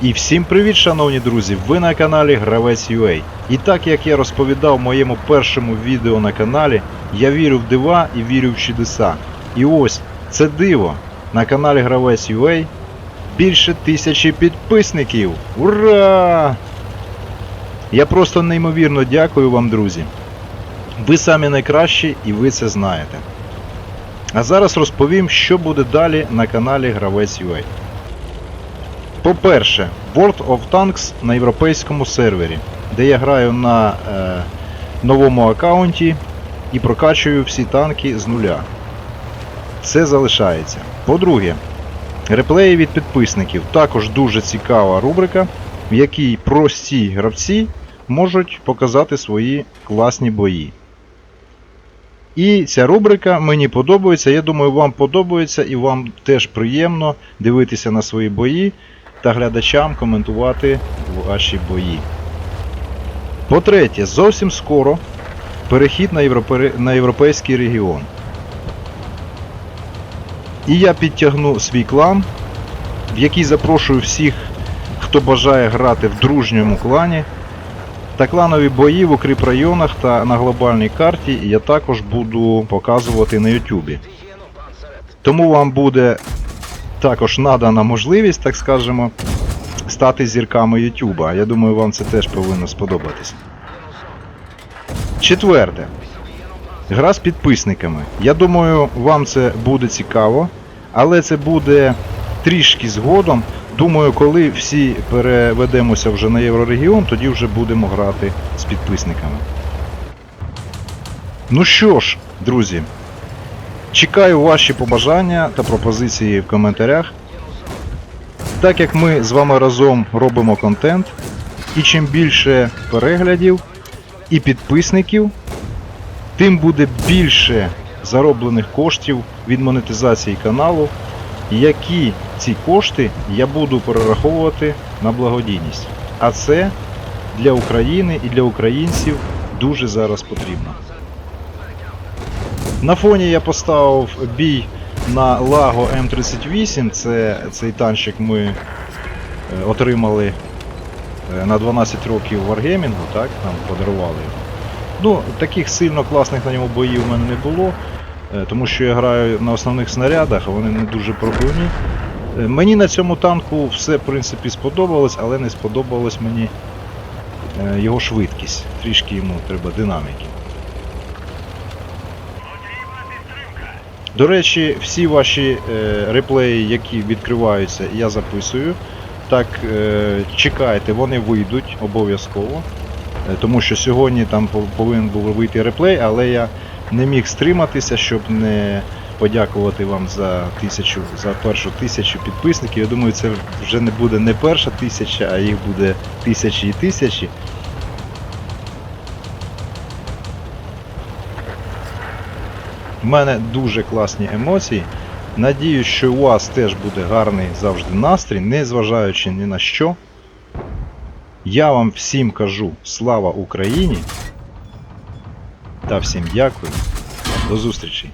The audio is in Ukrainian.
І всім привіт, шановні друзі! Ви на каналі Гравець UA. І так як я розповідав в моєму першому відео на каналі, я вірю в дива і вірю в чудеса. І ось це диво на каналі Гравець UA більше тисячі підписників. Ура! Я просто неймовірно дякую вам, друзі. Ви самі найкращі і ви це знаєте. А зараз розповім, що буде далі на каналі Гравець UA. По-перше, World of Tanks на європейському сервері, де я граю на е, новому аккаунті і прокачую всі танки з нуля. Це залишається. По-друге, реплеї від підписників. Також дуже цікава рубрика, в якій прості гравці можуть показати свої класні бої. І ця рубрика мені подобається. Я думаю, вам подобається і вам теж приємно дивитися на свої бої та глядачам коментувати ваші бої. По-третє, зовсім скоро перехід на, європе... на європейський регіон. І я підтягну свій клан, в який запрошую всіх, хто бажає грати в дружньому клані. Та кланові бої в укріпрайонах та на глобальній карті я також буду показувати на Ютубі. Тому вам буде також надана можливість, так скажемо, стати зірками Ютуба. Я думаю, вам це теж повинно сподобатися. Четверте. Гра з підписниками. Я думаю, вам це буде цікаво, але це буде трішки згодом. Думаю, коли всі переведемося вже на Єврорегіон, тоді вже будемо грати з підписниками. Ну що ж, друзі, чекаю ваші побажання та пропозиції в коментарях. Так як ми з вами разом робимо контент, і чим більше переглядів і підписників, тим буде більше зароблених коштів від монетизації каналу, які ці кошти я буду перераховувати на благодійність. А це для України і для українців дуже зараз потрібно. На фоні я поставив бій на Лаго М38. Це цей танчик ми е, отримали е, на 12 років варгеймінгу, так, нам подарували його. Ну, таких сильно класних на ньому боїв у мене не було, е, тому що я граю на основних снарядах, вони не дуже пробивні. Мені на цьому танку все в принципі сподобалось, але не сподобалась мені його швидкість. Трішки йому треба динаміки. До речі, всі ваші е, реплеї, які відкриваються, я записую. Так, е, чекайте, вони вийдуть обов'язково. Е, Тому що сьогодні там повинен був вийти реплей, але я не міг стриматися, щоб не подякувати вам за тисячу, за першу тисячу підписників. Я думаю, це вже не буде не перша тисяча, а їх буде тисячі і тисячі. У мене дуже класні емоції. Надіюсь, що у вас теж буде гарний завжди настрій, незважаючи ні на що. Я вам всім кажу слава Україні та всім дякую. До зустрічі!